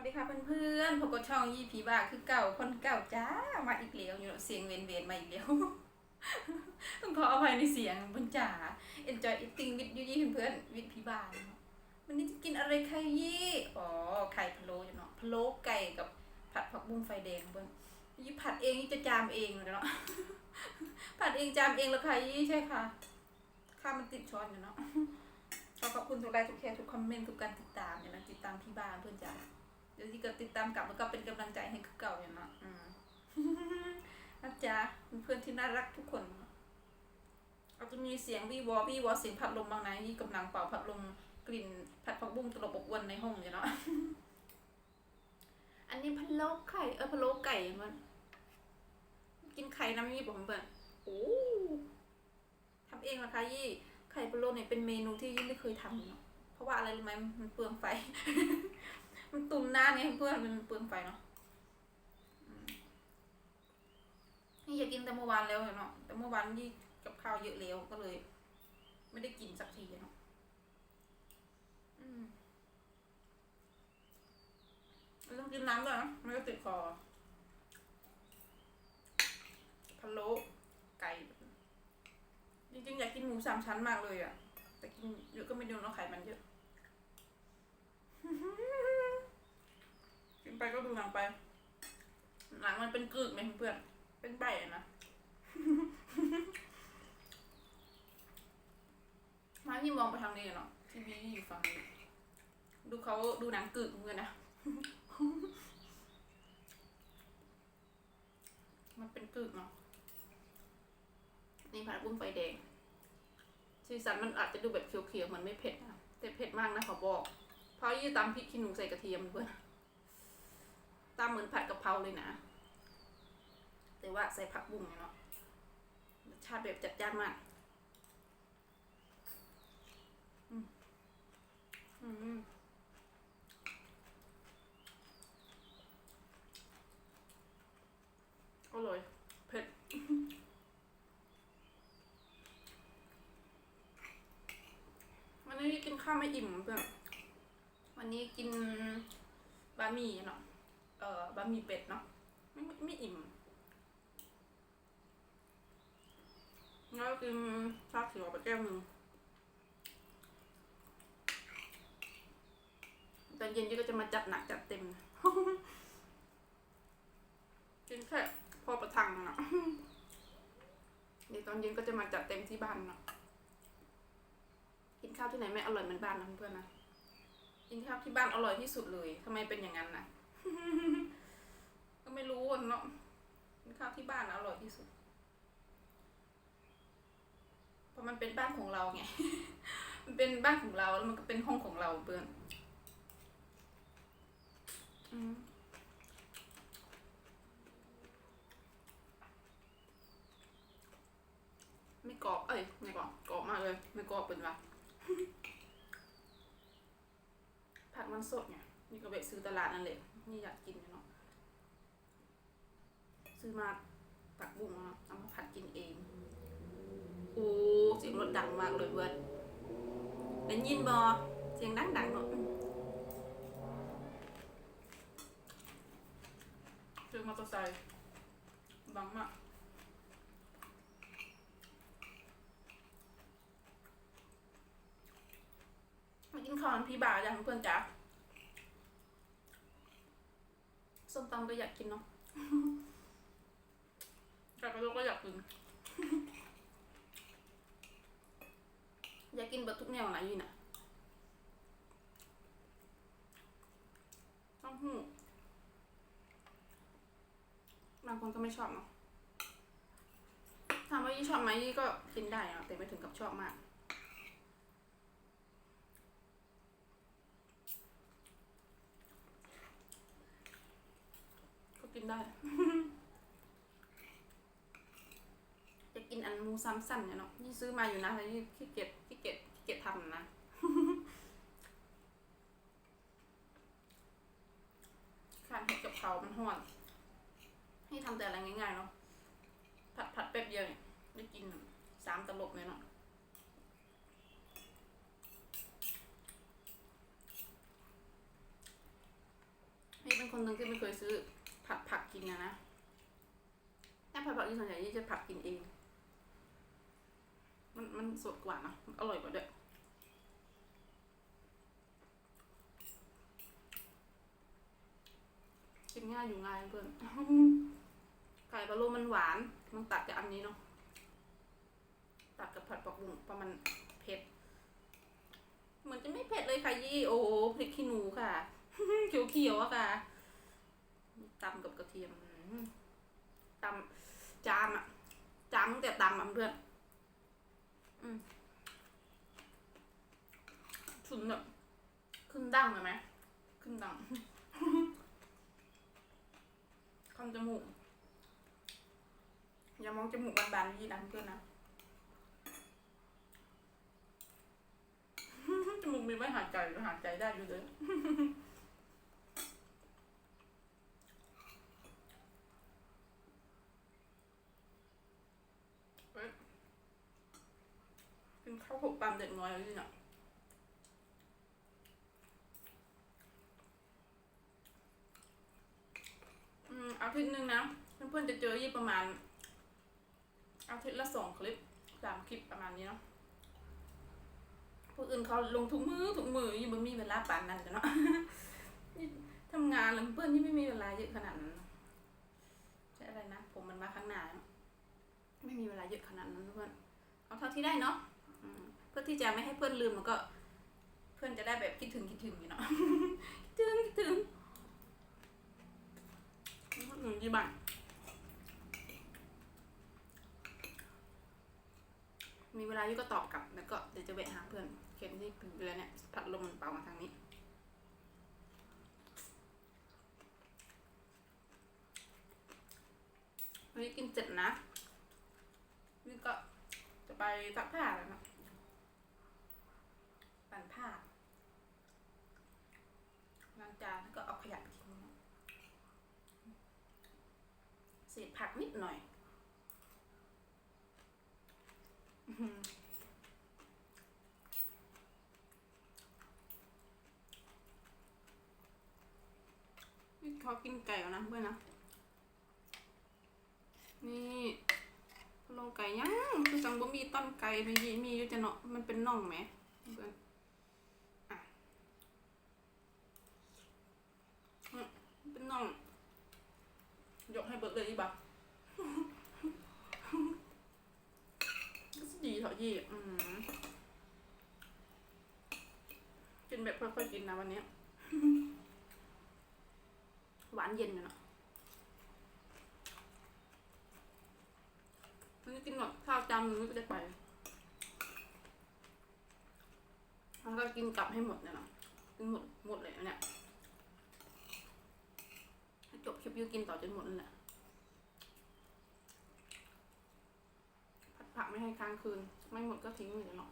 วัสดีค่ะเพื่อนๆพบกับช่องยี่ผีบ้าคือเก่าคนเก่าจ้ามาอีกแล้วอยู่เนอะเสียงเวนเวนมาอีกแล้วต้องขออภัยในเสียงเพื่อนจ๋า enjoy eating with ยูยี่เพื่อนๆวิดผีบ้านวันนี้จะกินอะไรคะยี่อ๋อไข่พะโล้อยู่เนาะพะโล้ไก่กับผัดผักบุ้งไฟแดงเพื่อนยี่ผัดเองยี่จะจามเองเลยเนาะผัดเองจามเองแล้วค่ะยี่ใช่ค่ะข้ามันติดช้อนอยู่เนาะขอขอบคุณทุกไลค์ทุกแชร์ทุกคอมเมนต์ทุกการติดตามเนี่ยนะติดตามที่บ้านเพื่อนจ๋า เดี๋ยวที่เกิดติดตามกลับแล้วก็เป็นกำลังใจให้คือเก่าอย่างเนาะอืมนะจ๊ะเพื่อนๆที่น่ารักทุกคนอาจจะมีเสียงวีวอวีวอเสียงพัดลมบางนะที่กำลังเป่าพัดลมกลิ่นผัดผักบุ้งตลบอบอวนในห้องอยู่เนาะอันนี้พะโล้ไข่เออพะโล้ไก่มันกินไข่น้ำยี่ผมเพื่อนโอ้ทำเองเหรอคะยี่ไข่พะโล้เนี่ยเป็นเมนูที่ยี่ไม่เคยทำเนาะเพราะว่าอะไรรู้ไหมมันเปลืองไฟ มันตุนนานไงเพื่อนมันเปลืองไฟเนาะนี่อยากกินแต่เมื่อวานแล้วเนาะแต่เมื่อวานยี่กับข้าวเยอะแล้วก็เลย ไม่ได้กินสักทีเนาะอืมต้องกินน้ำด้วยนะไม่ก็ติดคอพะโล้ไก่จริงๆอยากกินหมูสามชั้นมากเลยอะแต่กินเยอะก็ไม่ดีเนาะไขมันเยอะ กิน ไปก็ดูหนังไป หนังมันเป็นกึกไหมเพื่อน เป็นใบอะนะ มาพี่มองไปทางนี้เนาะทีวีอยู่ฝั่งนี้ ดูเขาดูหนังกึกเหมือนนะ มันเป็นกึกเนาะ นี่ผัดบุ้งไฟแดง สีสันมันอาจจะดูแบบเขียวๆเหมือนไม่เผ็ดนะ แต่เผ็ดมากนะขอบอก เพราะยี่ตำพริกขี้หนูใส่กระเทียมเพื่อน ตำเหมือนผัดกะเพราเลยนะ แต่ว่าใส่ผักบุ้งเนาะรสชาติแบบจัดจ้านมากอืมอืมอร่อยเผ็ดวันนี้กินข้าวไม่อิ่มเพื่อนวันนี้กินบะหมี่เนาะ เอ่อบะหมี่เป็ดเนาะไม่ไม่อิ่มแล้วกินชาเขียวไปแก้วหนึ่งตอนเย็นยี่ก็จะมาจัดหนักจัดเต็ม กินแค่พอประทังเนาะเดี๋ยวตอนเย็นก็จะมาจัดเต็มที่บ้านเนาะกินข้าวที่ไหนไม่อร่อยเหมือนบ้านนะเพื่อนนะ กินข้าวที่บ้านอร่อยที่สุดเลยทำไมเป็นอย่างนั้นนะ ก็ไม่รู้อะเนาะกินข้าวที่บ้านอร่อยที่สุด เพราะมันเป็นบ้านของเราไง มันเป็นบ้านของเราแล้วมันก็เป็นห้องของเราเพื่อนอืมไม่กรอบ เอ้ย ไม่กรอบ กรอบมากเลย ไม่กรอบเป็นไรผักมันสดไง นี่ก็ไปซื้อตลาดนั่นแหละ นี่อยากกินเนาะซื้อมาผักบุ้งเนาะเอามาผัดกินเองโอ้เสียงรถดังมากเลยเพื่อนได้ยินบอเสียงดังดังๆเนาะอืมเสียงมอเตอร์ไซค์ดังมากมากินข้าวน้ำพี่บ่าวอย่างเพื่อนจ๋า ส้มตำก็อยากกินเนาะแต่กระโดดก็อยากกิน อยากกินแบบทุกแนวนะยี่น่ะต้องหูบางคนก็ไม่ชอบเนาะถามว่ายี่ชอบไหมยี่ก็กินได้เนาะแต่ไม่ถึงกับชอบมาก ก็กิน ได้ จะกินอันมูซ้ำสั้นเนี่ยเนาะนี่ซื้อมาอยู่นะแต่นี่ขี้เกียจขี้เกียจขี้เกียจทำนะการเห็ดกับเขามันห่อน ให้ทำแต่อะไรง่ายๆเนาะผัดผัดแป๊บเดียวเนี่ยได้กินสามตลบเลยเนาะ ก คนหนึ่งที่ไม่เคยซื้อผัดผักกินนะนะ ที่ส่วนใหญ่ยี่จะผัดกินเอง มันมันสดกว่านะนอร่อยกว่าด้วยกินง่ายอยู่ง่ายเพื่อนไก่ปลาโลมันหวาน มันตัดกับอันนี้เนาะตัดกับผัดผักบุ้งเพระมันเผ็ดเหมือนจะไม่เผ็ดเลยค่ะยี่โอ้โหพริกขี้หนูค่ะเขียวๆอะค่ะตำกับกระเทียมตำ จามอะจามตั้งแต่ตำอะเพื่อนอืมชุนแบบขึ้นดั้งเลยไหมขึ้นดั้งคันจมูก อย่ามองจมูกบานๆยี่นะเพื่อนนะจมูกมีไว้หายใจหรือหายใจได้อยู่เลย เฮ้ย กินข้าวหกปามเด็กน้อยเลยเนี่ยอืมอาทิตย์หนึ่งนะเพื่อนๆจะเจอยี่ประมาณ อาทิตย์ละสองคลิปสามคลิปประมาณนี้เนาะผู้อื่นเขาลงทุกมือทุกมือยี่บ่มีเวลาปานนั้นจ้ะเนาะนี่ทำงานแล้วเพื่อนที่ไม่มีเวลาเยอะขนาดนั้นใช่อะไรนะ ผมมันมาข้างหน้าไม่มีเวลาเยอะขนาดนั้นเพื่อนเอาเท่าที่ได้เนาะ พื่อที่จะไม่ให้เพื่อนลืมมันก็ เพื่อนจะได้แบบคิดถึงคิดถึงอยู่เนาะคิดถึงคิดถึงหนึ่งยี่บันมีเวลาอยู่ก็ตอบกลับแล้วก็เดี๋ยวจะแวะหาเพื่อนเข็นที่เรือเนี่ยพัดลมมันเป่ามาทางนี้วันนี้กินเสร็จนะนี่ก็จะไปซักผ้าแล้วนะ ผ้าล้างจานแล้วก็เอาขยะไปทิ้งนเศษผักนิดหน่อยอือหือนี่เขากินไก่แล้วนะเพื่อนนะ นี่ลงไก่ย่างคือจังบ่มีต้นไก่ไปยีมีอยู่จะเนาะมันเป็นน่องไหมเพื่อนอะอืมเป็นน่อง ยกให้เบิดเลยอีบักก็ดีเถอะยี่อืมกินแบบค่อยๆกินนะวันนี้ หวานเย็นอยู่เนาะมันกินหมดข้าวจำนึงก็จะไปแล้วก็กินกลับให้หมดเนี่ยนะกินหมดหมดเลยเนี่ยให้จบคลิปยูกินต่อจนหมดนั่นแหละ ผักไม่ให้ค้างคืน ไม่หมดก็ทิ้งเลยเนาะ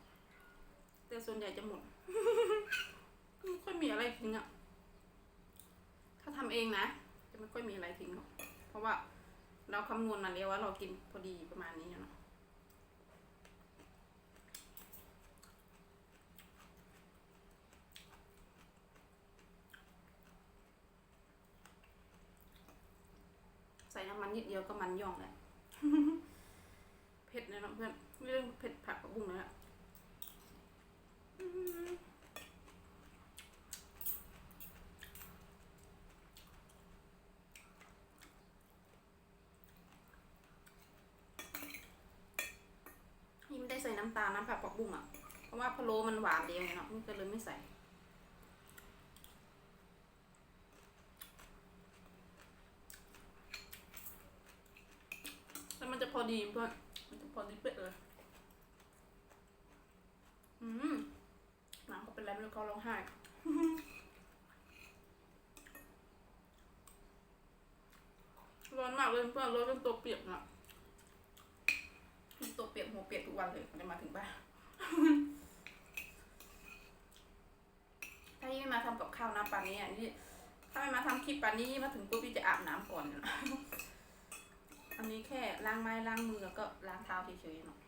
แต่ส่วนใหญ่จะหมดไม่ค่อยมีอะไรทิ้งอะถ้าทำเองนะ จะไม่ค่อยมีอะไรทิ้งหรอกเพราะว่าเราคำนวณมาแล้วว่าเรากินพอดีประมาณนี้เนาะใส่น้ำมันนิดเดียวก็มันย่องแล้ว ผ็ดเลยเนาะเพื่อนเรื่องเผ็ดผักกับบุ้งเลยอะนี่ไม่ได้ใส่น้ำตาลน้ำผักกับบุ้งอะ เพราะว่าพะโล้มันหวานเดียวไงเนาะก็เลยไม่ใส่แล้วมันจะพอดีเพื่อน พอดีเป๊ะเลย อืมหนังเขาเป็นไรไม่รู้เขาร้องไห้ร้อนมากเลยเพื่อนร้อนจนตัวเปียกอะตัวเปียกหัวเปียกทุกวันเลยมันจะมาถึงบ้านถ้ายี่ไม่มาทำกับข้าวน้ำปานนี้อะนี่ถ้าไม่มาทำคลิปปานนี้มาถึงปุ๊บพี่จะอาบน้ำก่อนนะ อันนี้แค่ล้างไม้ล้างมือแล้วก็ล้างเท้าเฉยๆเนาะ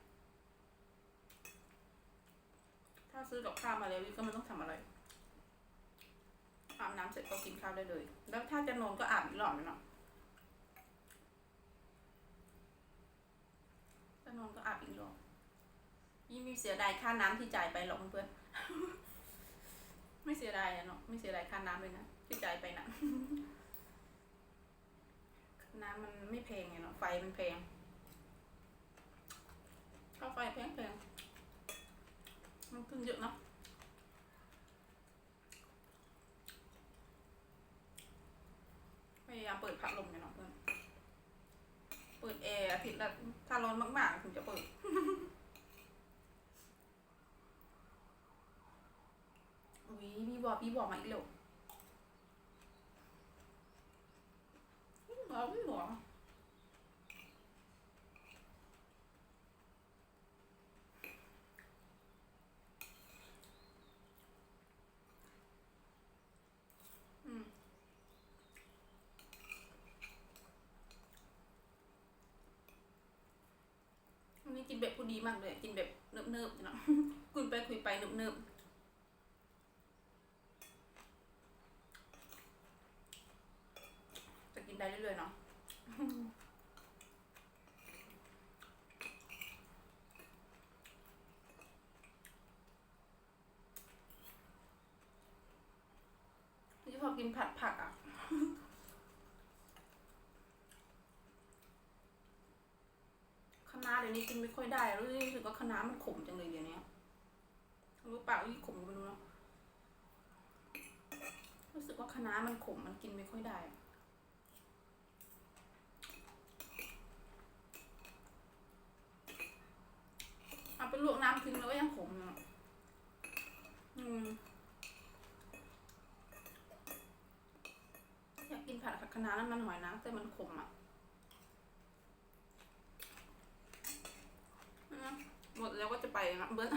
ถ้าซื้อกับข้าวมาแล้วก็ไม่ต้องทำอะไรอาบน้ำเสร็จก็กินข้าวได้เลย แล้วถ้าจะนอนก็อาบอีกรอบนึงเนาะจะนอนก็อาบอีกรอบยี่มีเสียดายค่าน้ำที่จ่ายไปหรอกเพื่อนไม่เสียดายอะเนาะไม่เสียดายค่าน้ำเลยนะที่จ่ายไปนะ น้ำมันไม่แพงไงเนาะไฟมันแพงค่าไฟแพงแพงมันขึ้นเยอะเนาะพยายามเปิดพัดลมเนี่ยเนาะเพื่อนเปิดแอร์อาทิตย์ละถ้าร้อนมากๆถึงจะเปิดอุ้ยพี่บอปีบอกมาอีกเร็วพี่บอกพี่บอกอืมวันนี้ กินแบบผู้ดีมากเลย กินแบบเนิบๆเนาะคุยไปคุยไปเนิบๆจะกินได้เรื่อยๆเนาะที่พอกินผัดผักอะ คะน้าเดี๋ยวนี้กินไม่ค่อยได้แล้วรู้สึกว่าคะน้ามันขมจังเลยเดี๋ยวนี้รู้เปล่ายี่ขมไม่รู้เนาะรู้สึกว่าคะน้ามันขมมันกินไม่ค่อยได้เอาไปลวกน้ำทิ้งแล้วก็ยังขมอยู่อืมอยากกินผัดผักคะน้าแล้วมันหอยนะแต่มันขมอะอืมหมดแล้วก็จะไปนะเบิร์ด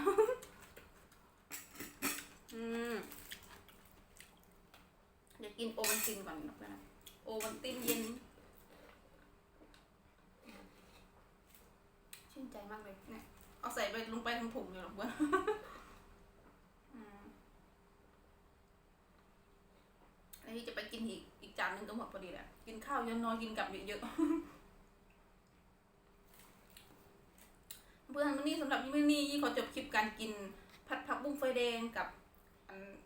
อืมเดี๋ยว กินโอวันตินก่อนนะเพื่อนนะโอวันตินเย็น ชื่นใจมากเลยเนี่ยเอาใส่ไปลงไปทั้งถุงเลยหรอกเพื่อนอืมอันนี้จะไปกินอีกอีกจานหนึงก็หมดพอดีแหละ กินข้าวเยอะน้อยกินกลับเยอะๆเพื่อนวันนี้สำหรับยี่ไม่นี่ยี่ขอจบคลิปการกินผัดผักบุ้งไฟแดงกับอัน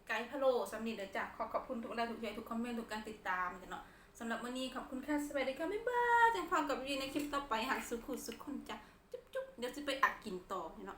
ไกด์พะโล้สำนีเดี๋ยวจากขอขอบคุณทุกไลค์ทุกแชร์ทุกคอมเมนต์ทุกการติดตามกันเนาะสำหรับวันนี้ขอบคุณค่ะสวัสดีค่ะบ๊ายบายจังพอกับยีในคลิปต่อไปหักสุขุสุขคนจ้ะจุ๊บจุ๊บเดี๋ยวจะไปอักกินต่อเนาะ